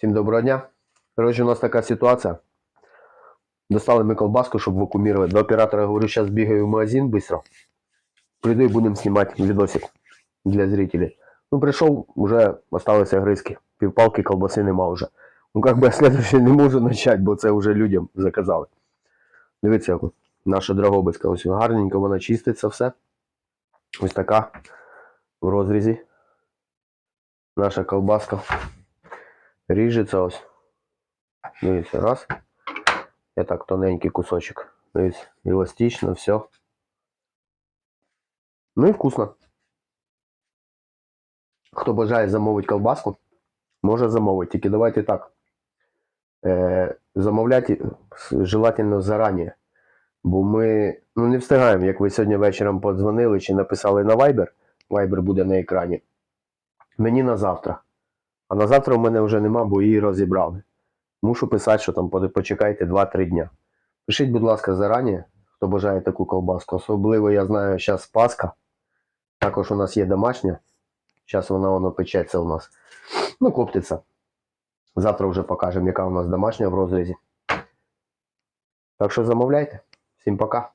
Всім доброго дня. Коротше, у нас така ситуація. Достали ми колбаску, щоб вакуумировать. До оператора говорю, зараз бігаю в магазин швидко. Прийду і будемо знімати відосик для зрителей. Ну, прийшов, вже осталися гризки. Півпалки колбаси нема вже. Ну, как би я не можу почати, бо це вже людям заказали. Дивіться, як наша драгобицька. Ось гарненько вона чиститься все. Ось така в розрізі. Наша колбаска ріжеться ось. Дивіться, раз. Я так тоненький кусочок. Дивіться, еластично, все. Ну і вкусно. Хто бажає замовити колбаску, може замовити. Тільки давайте так. Е, замовляйте желательно зарані. Бо ми ну, не встигаємо, як ви сьогодні вечором подзвонили чи написали на Viber. Viber буде на екрані. Мені на завтра. А на завтра в мене вже нема, бо її розібрали. Мушу писати, що там почекайте 2-3 дня. Пишіть, будь ласка, зарані, хто бажає таку ковбаску. Особливо я знаю, зараз Пасха. Також у нас є домашня. Зараз вона воно печеться у нас. Ну, коптиться. Завтра вже покажемо, яка у нас домашня в розрізі. Так що замовляйте. Всім пока.